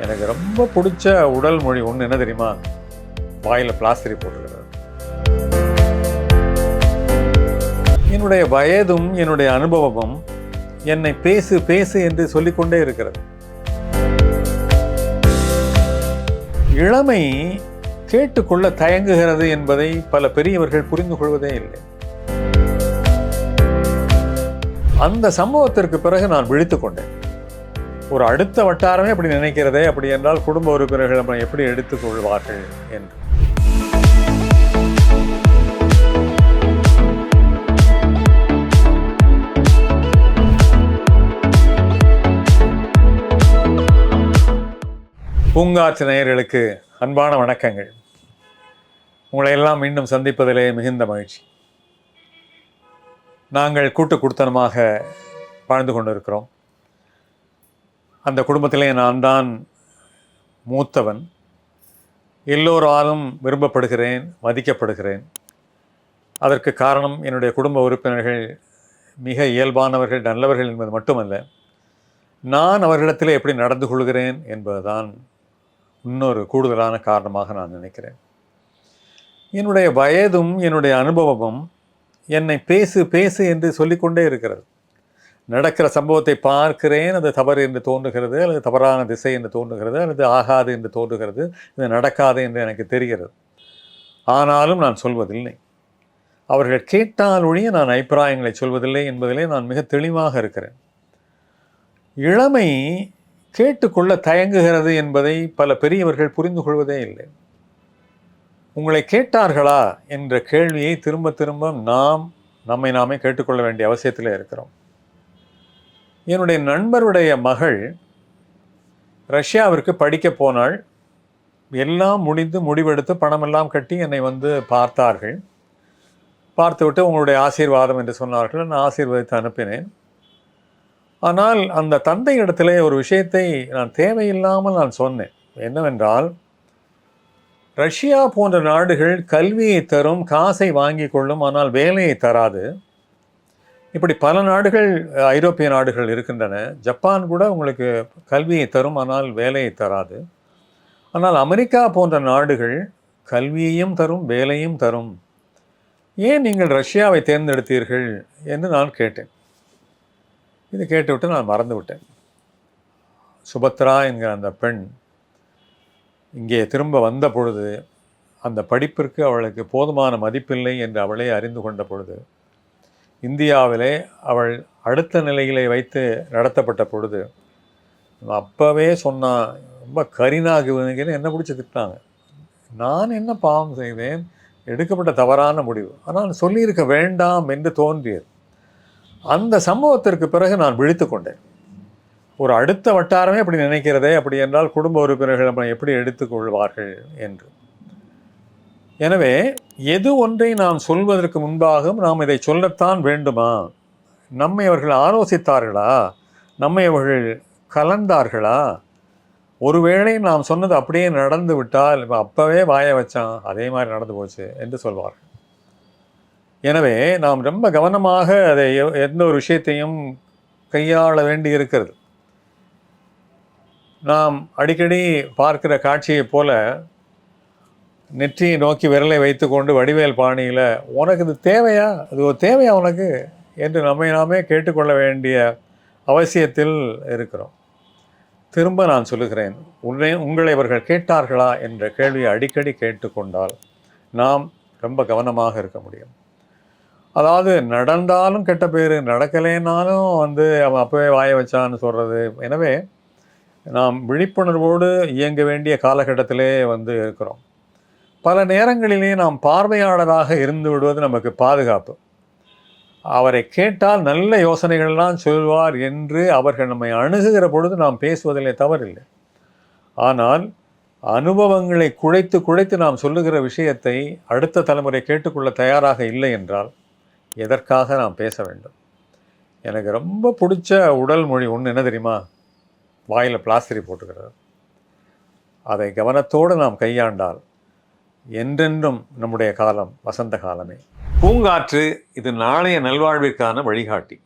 எனக்கு ரொம்ப பிடிச்ச உடல் மொழி ஒன்று என்ன தெரியுமா? வாயில் பிளாஸ்டரி போட்டுக்கிறது. என்னுடைய வயதும் என்னுடைய அனுபவமும் என்னை பேசு பேசு என்று சொல்லிக்கொண்டே இருக்கிறது. இளமை கேட்டுக்கொள்ள தயங்குகிறது என்பதை பல பெரியவர்கள் புரிந்து கொள்வதே இல்லை. அந்த சம்பவத்திற்கு பிறகு நான் விழித்துக்கொண்டேன் ஒரு அடுத்த வட்டாரமே அப்படி நினைக்கிறதே அப்படி என்றால் குடும்ப உறுப்பினர்கள் நம்ம எப்படி எடுத்துக்கொள்வார்கள் என்று. பூங்காற்று நேயர்களுக்கு அன்பான வணக்கங்கள். உங்களை எல்லாம் மீண்டும் சந்திப்பதிலே மிகுந்த மகிழ்ச்சி. நாங்கள் கூட்டு குடுத்தனமாக வாழ்ந்து கொண்டிருக்கிறோம். அந்த குடும்பத்திலே நான் தான் மூத்தவன். எல்லோராலும் விரும்பப்படுகிறேன் மதிக்கப்படுகிறேன். அதற்கு காரணம் என்னுடைய குடும்ப உறுப்பினர்கள் மிக இயல்பானவர்கள் நல்லவர்கள் என்பது மட்டுமல்ல நான் அவர்களிடத்தில் எப்படி நடந்து கொள்கிறேன் என்பதுதான் இன்னொரு கூடுதலான காரணமாக நான் நினைக்கிறேன். என்னுடைய வயதும் என்னுடைய அனுபவமும் என்னை பேசு பேசு என்று சொல்லிக்கொண்டே இருக்கிறது. நடக்கிற சம்பவத்தை பார்க்கிறேன் அது தவறு என்று தோன்றுகிறது அல்லது தவறான திசை என்று தோன்றுகிறது அல்லது ஆகாது என்று தோன்றுகிறது இது நடக்காது என்று எனக்கு தெரிகிறது. ஆனாலும் நான் சொல்வதில்லை. அவர்கள் கேட்டால் ஒழிய நான் அபிப்பிராயங்களை சொல்வதில்லை என்பதிலே நான் மிக தெளிவாக இருக்கிறேன். இளமை கேட்டுக்கொள்ள தயங்குகிறது என்பதை பல பெரியவர்கள் புரிந்து கொள்வதே இல்லை. உங்களை கேட்டார்களா என்ற கேள்வியை திரும்ப திரும்ப நாம் நம்மை நாமே கேட்டுக்கொள்ள வேண்டிய அவசியத்தில் இருக்கிறோம். என்னுடைய நண்பருடைய மகள் ரஷ்யாவிற்கு படிக்க போனாள். எல்லாம் முடிந்து முடிவெடுத்து பணமெல்லாம் கட்டி என்னை வந்து பார்த்தார்கள். பார்த்துவிட்டு உங்களுடைய ஆசீர்வாதம் என்று சொன்னார்கள். நான் ஆசீர்வதித்து அனுப்பினேன். ஆனால் அந்த தந்தை இடத்திலே ஒரு விஷயத்தை நான் தேவையில்லாமல் நான் சொன்னேன். என்னவென்றால் ரஷ்யா போன்ற நாடுகள் கல்வியை தரும் காசை வாங்கி கொள்ளும் ஆனால் வேலையை தராது. இப்படி பல நாடுகள் ஐரோப்பிய நாடுகள் இருக்கின்றன. ஜப்பான் கூட உங்களுக்கு கல்வியை தரும் ஆனால் வேலையை தராது. ஆனால் அமெரிக்கா போன்ற நாடுகள் கல்வியையும் தரும் வேலையும் தரும். ஏன் நீங்கள் ரஷ்யாவை தேர்ந்தெடுத்தீர்கள் என்று நான் கேட்டேன். இது கேட்டுவிட்டு நான் மறந்து விட்டேன் சுபத்ரா என்கிற அந்த பெண் இங்கே திரும்ப வந்த பொழுது அந்த படிப்பிற்கு அவளுக்கு போதுமான மதிப்பில்லை என்று அவளே அறிந்து கொண்ட பொழுது இந்தியாவிலே அவள் அடுத்த நிலையிலே வைத்து நடத்தப்பட்ட பொழுது அப்போவே சொன்னான் ரொம்ப கரினாகுவனுங்கன்னு என்ன பிடிச்சி திட்டாங்க நான் என்ன பாவம் செய்தேன்? எடுக்கப்பட்ட தவறான முடிவு. ஆனால் சொல்லியிருக்க வேண்டாம் என்று தோன்றியது. அந்த சம்பவத்திற்கு பிறகு நான் விழித்து கொண்டேன். ஒரு அடுத்த வட்டாரமே அப்படி நினைக்கிறதே அப்படி என்றால் குடும்ப உறுப்பினர்கள் நம்ம எப்படி எடுத்துக்கொள்வார்கள் என்று. எனவே எது ஒன்றை நாம் சொல்வதற்கு முன்பாகவும் நாம் இதை சொல்லத்தான் வேண்டுமா? நம்மை அவர்கள் ஆலோசித்தார்களா? நம்மை அவர்கள் கலந்தார்களா? ஒருவேளை நாம் சொன்னது அப்படியே நடந்து விட்டால் இப்போ அப்போவே வாய வச்சான் அதே மாதிரி நடந்து போச்சு என்று சொல்வார்கள். எனவே நாம் ரொம்ப கவனமாக அதை எந்த ஒரு விஷயத்தையும் கையாள வேண்டி இருக்கிறது. நாம் அடிக்கடி பார்க்கிற காட்சியைப் போல நெற்றியை நோக்கி விரலை வைத்துக்கொண்டு வடிவேல் பாணியில் உனக்கு இது தேவையா? அது ஒரு தேவையா உனக்கு? என்று நம்மை நாமே கேட்டுக்கொள்ள வேண்டிய அவசியத்தில் இருக்கிறோம். திரும்ப நான் சொல்லுகிறேன் உன்னை உங்களை இவர்கள் கேட்டார்களா? என்ற கேள்வியை அடிக்கடி கேட்டுக்கொண்டால் நாம் ரொம்ப கவனமாக இருக்க முடியும். அதாவது நடந்தாலும் கெட்ட பேர் நடக்கலைன்னாலும் வந்து அவன் அப்போவே வாய வச்சான்னு சொல்கிறது எனவே நாம் விழிப்புணர்வோடு இயங்க வேண்டிய காலகட்டத்திலே வந்து இருக்கிறோம். பல நேரங்களிலே நாம் பார்வையாளராக இருந்து விடுவது நமக்கு பாதுகாப்பு. அவரை கேட்டால் நல்ல யோசனைகள்லாம் சொல்வார் என்று அவர்கள் நம்மை அணுகுகிற பொழுது நாம் பேசுவதிலே தவறில்லை. ஆனால் அனுபவங்களை குழைத்து குழைத்து நாம் சொல்லுகிற விஷயத்தை அடுத்த தலைமுறை கேட்டுக்கொள்ள தயாராக இல்லை என்றால் எதற்காக நாம் பேச வேண்டும்? எனக்கு ரொம்ப பிடிச்ச உடல் மொழி ஒன்று என்ன தெரியுமா? வாயில் பிளாஸ்டரி போட்டுக்கிறது. அதை கவனத்தோடு நாம் கையாண்டால் என்றென்றும் நம்முடைய காலம் வசந்த காலமே. பூங்காற்று இது நாளைய நல்வாழ்விற்கான வழிகாட்டி.